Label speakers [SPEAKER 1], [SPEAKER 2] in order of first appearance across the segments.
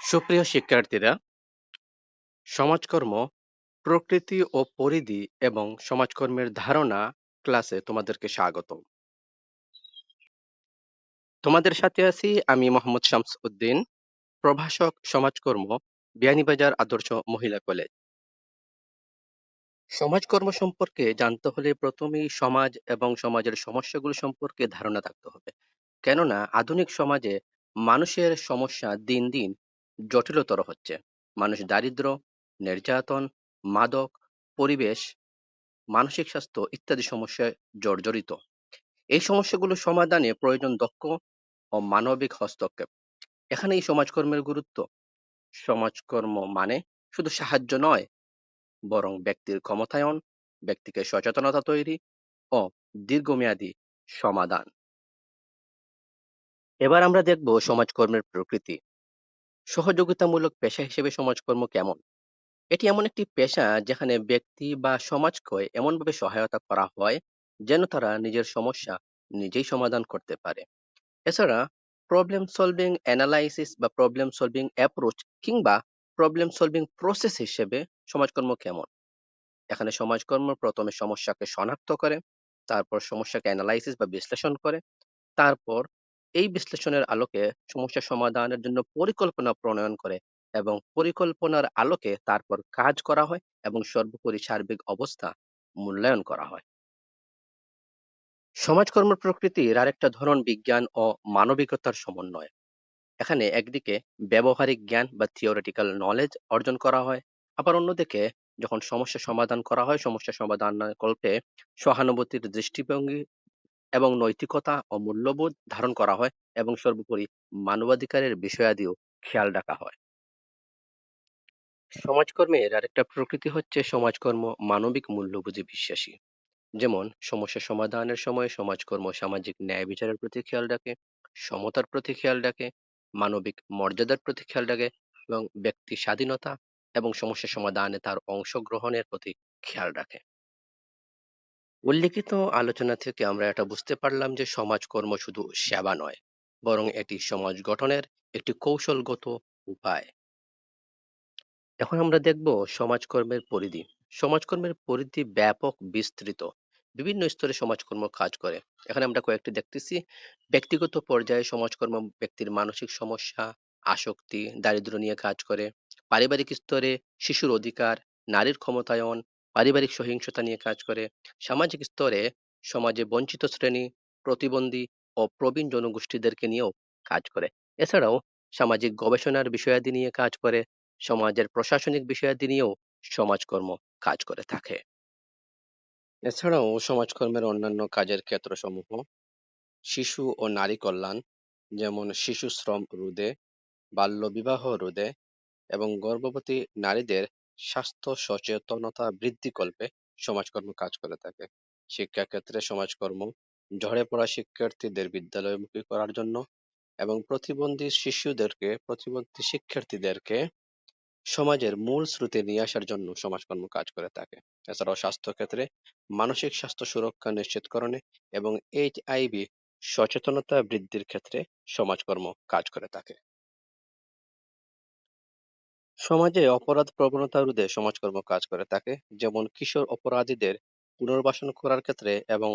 [SPEAKER 1] সুপ্রিয় শিক্ষার্থীরা, সমাজকর্ম, প্রকৃতি ও পরিধি এবং সমাজকর্মের ধারণা ক্লাসে তোমাদেরকে স্বাগত তোমাদের সাথে আছি আমি মোহাম্মদ শামস উদ্দিন, প্রভাষক সমাজকর্ম, বিয়ানীবাজার আদর্শ মহিলা কলেজ। সমাজকর্ম সম্পর্কে জানতে হলে প্রথমেই সমাজ এবং সমাজের সমস্যাগুলো সম্পর্কে ধারণা থাকতে হবে। কেননা, আধুনিক সমাজে মানুষের সমস্যা দিন দিন জটিলতর হচ্ছে। মানুষ দারিদ্র, নির্যাতন, মাদক, পরিবেশ, মানসিক স্বাস্থ্য ইত্যাদি সমস্যায় জর্জরিত। এই সমস্যাগুলো সমাধানে প্রয়োজন দক্ষ ও মানবিক হস্তক্ষেপ। এখানে এই সমাজকর্মের গুরুত্ব। সমাজকর্ম মানে শুধু সাহায্য নয়, বরং ব্যক্তির ক্ষমতায়ন, ব্যক্তিকে সচেতনতা তৈরি ও দীর্ঘমেয়াদী সমাধান। এবার আমরা দেখব সমাজকর্মের প্রকৃতি। সহযোগিতামূলক পেশা হিসেবে সমাজকর্ম কেমন? এটি এমন একটি পেশা যেখানে ব্যক্তি বা সমাজকে এমনভাবে সহায়তা করা হয় যেন তারা নিজের সমস্যা নিজেই সমাধান করতে পারে। এছাড়া প্রবলেম সলভিং অ্যানালাইসিস বা প্রবলেম সলভিং অ্যাপ্রোচ কিংবা প্রবলেম সলভিং প্রসেস হিসেবে সমাজকর্ম কেমন? এখানে সমাজকর্ম প্রথমে সমস্যাকে শনাক্ত করে, তারপর সমস্যাকে অ্যানালাইসিস বা বিশ্লেষণ করে, তারপর এই বিশ্লেষণের আলোকে সমস্যা সমাধানের জন্য পরিকল্পনা প্রণয়ন করে এবং পরিকল্পনার আলোকে তারপর কাজ করা হয় এবং সর্বোপরি সার্বিক অবস্থা মূল্যায়ন করা হয়। সমাজকর্ম প্রকৃতির আরেকটা ধরন বিজ্ঞান ও মানবিকতার সমন্বয়। এখানে একদিকে ব্যবহারিক জ্ঞান বা থিওরিটিক্যাল নলেজ অর্জন করা হয়, আবার অন্যদিকে যখন সমস্যা সমাধান করা হয়, সমস্যা সমাধান কল্পে সহানুভূতির দৃষ্টিভঙ্গি এবং নৈতিকতা ও মূল্যবোধ ধারণ করা হয় এবং সর্বোপরি মানবাধিকারের বিষয়াদিও খেয়াল রাখা হয়। সমাজকর্মের আরেকটা প্রকৃতি হচ্ছে সমাজকর্ম মানবিক মূল্যবোধে বিশ্বাসী। যেমন, সমস্যা সমাধানের সময় সমাজকর্ম সামাজিক ন্যায় বিচারের প্রতি খেয়াল রাখে, সমতার প্রতি খেয়াল রাখে, মানবিক মর্যাদার প্রতি খেয়াল রাখে এবং ব্যক্তি স্বাধীনতা এবং সমস্যা সমাধানে তার অংশগ্রহণের প্রতি খেয়াল রাখে। উল্লেখিত আলোচনা থেকে আমরা এটা বুঝতে পারলাম যে সমাজকর্ম শুধু সেবা নয়, বরং এটি সমাজ গঠনের একটি কৌশলগত উপায়। এখন আমরা দেখব সমাজকর্মের পরিধি। সমাজকর্মের পরিধি ব্যাপক, বিস্তৃত। বিভিন্ন স্তরে সমাজকর্ম কাজ করে। এখানে আমরা কয়েকটি দেখতেছি। ব্যক্তিগত পর্যায়ে সমাজকর্ম ব্যক্তির মানসিক সমস্যা, আসক্তি দারিদ্র নিয়ে কাজ করে। পারিবারিক স্তরে শিশুর অধিকার, নারীর ক্ষমতায়ন পারিবারিক সহিংসতা নিয়ে কাজ করে, সামাজিক স্তরে সমাজে বঞ্চিত শ্রেণি, প্রতিবন্ধী ও প্রবীণ জনগোষ্ঠীদেরকে নিয়েও কাজ করে। এছাড়াও সামাজিক গবেষণার বিষয়াদি নিয়ে কাজ করে, সমাজের প্রশাসনিক বিষয়াদি নিয়েও সমাজকর্ম কাজ করে থাকে। এছাড়াও সমাজকর্মের অন্যান্য কাজের ক্ষেত্রসমূহ, শিশু ও নারী কল্যাণ, যেমন শিশু শ্রম রোধে বাল্য বিবাহ রোধে এবং গর্ভবতী নারীদের স্বাস্থ্য সচেতনতা বৃদ্ধিকল্পে সমাজকর্ম কাজ করে থাকে। শিক্ষাক্ষেত্রে সমাজকর্ম, ঝরে পড়া শিক্ষার্থীদের বিদ্যালয়মুখী করার জন্য এবং প্রতিবন্ধী শিশুদেরকে, প্রতিবন্ধী শিক্ষার্থীদেরকে সমাজের মূল স্রোতে নিয়ে আসার জন্য সমাজকর্ম কাজ করে থাকে। এছাড়াও স্বাস্থ্য ক্ষেত্রে মানসিক স্বাস্থ্য সুরক্ষা নিশ্চিতকরণে এবং এইচ আইভি সচেতনতা বৃদ্ধির ক্ষেত্রে সমাজকর্ম কাজ করে থাকে। সমাজে অপরাধ প্রবণতা রোধে সমাজকর্ম কাজ করে থাকে, যেমন কিশোর অপরাধীদের পুনর্বাসন করার ক্ষেত্রে এবং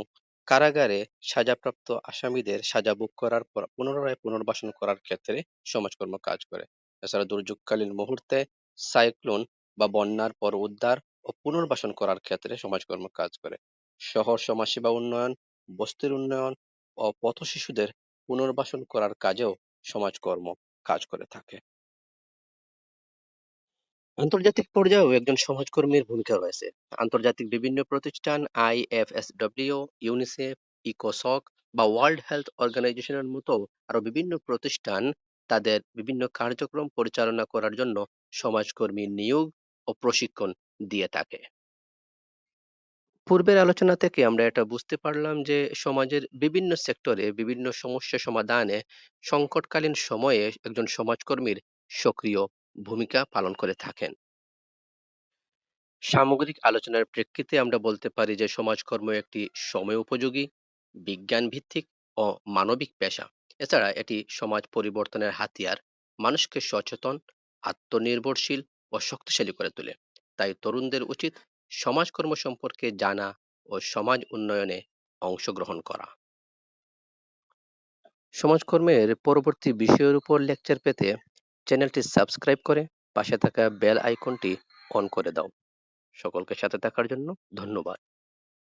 [SPEAKER 1] কারাগারে সাজাপ্রাপ্ত আসামিদের সাজা ভোগ করার পর পুনরায় পুনর্বাসন করার ক্ষেত্রে সমাজকর্ম কাজ করে। এছাড়া দুর্যোগকালীন মুহূর্তে সাইক্লোন বা বন্যার পর উদ্ধার ও পুনর্বাসন করার ক্ষেত্রে সমাজকর্ম কাজ করে। শহর সমাজসেবা উন্নয়ন, বস্তির উন্নয়ন ও পথ শিশুদের পুনর্বাসন করার কাজেও সমাজকর্ম কাজ করে থাকে। আন্তর্জাতিক পর্যায়েও একজন সমাজকর্মীর ভূমিকা রয়েছে। আন্তর্জাতিক বিভিন্ন প্রতিষ্ঠান আইএফএসডব্লিউ ইউনিসেফ, ইকোসক বা ওয়ার্ল্ড হেলথ অর্গানাইজেশনের মতো আরও বিভিন্ন প্রতিষ্ঠান তাদের বিভিন্ন কার্যক্রম পরিচালনা করার জন্য সমাজকর্মী নিয়োগ ও প্রশিক্ষণ দিয়ে থাকে। পূর্বের আলোচনা থেকে আমরা এটা বুঝতে পারলাম যে সমাজের বিভিন্ন সেক্টরে বিভিন্ন সমস্যা সমাধানে সংকটকালীন সময়ে একজন সমাজকর্মীর সক্রিয় ভূমিকা পালন করে থাকেন। সামগ্রিক আলোচনার প্রেক্ষিতে আমরা বলতে পারি যে, সমাজকর্ম একটি সময় উপযোগী বিজ্ঞান ভিত্তিক ও মানবিক পেশা। এছাড়া এটি সমাজ পরিবর্তনের হাতিয়ার, মানুষকে সচেতন, আত্মনির্ভরশীল ও শক্তিশালী করে তোলে। তাই তরুণদের উচিত সমাজকর্ম সম্পর্কে জানা ও সমাজ উন্নয়নে অংশগ্রহণ করা। সমাজকর্মের পরবর্তী বিষয়ের উপর লেকচার পেতে চ্যানেলটি সাবস্ক্রাইব করে পাশে থাকা বেল আইকনটি অন করে দাও। সকলকে সাথে থাকার জন্য ধন্যবাদ।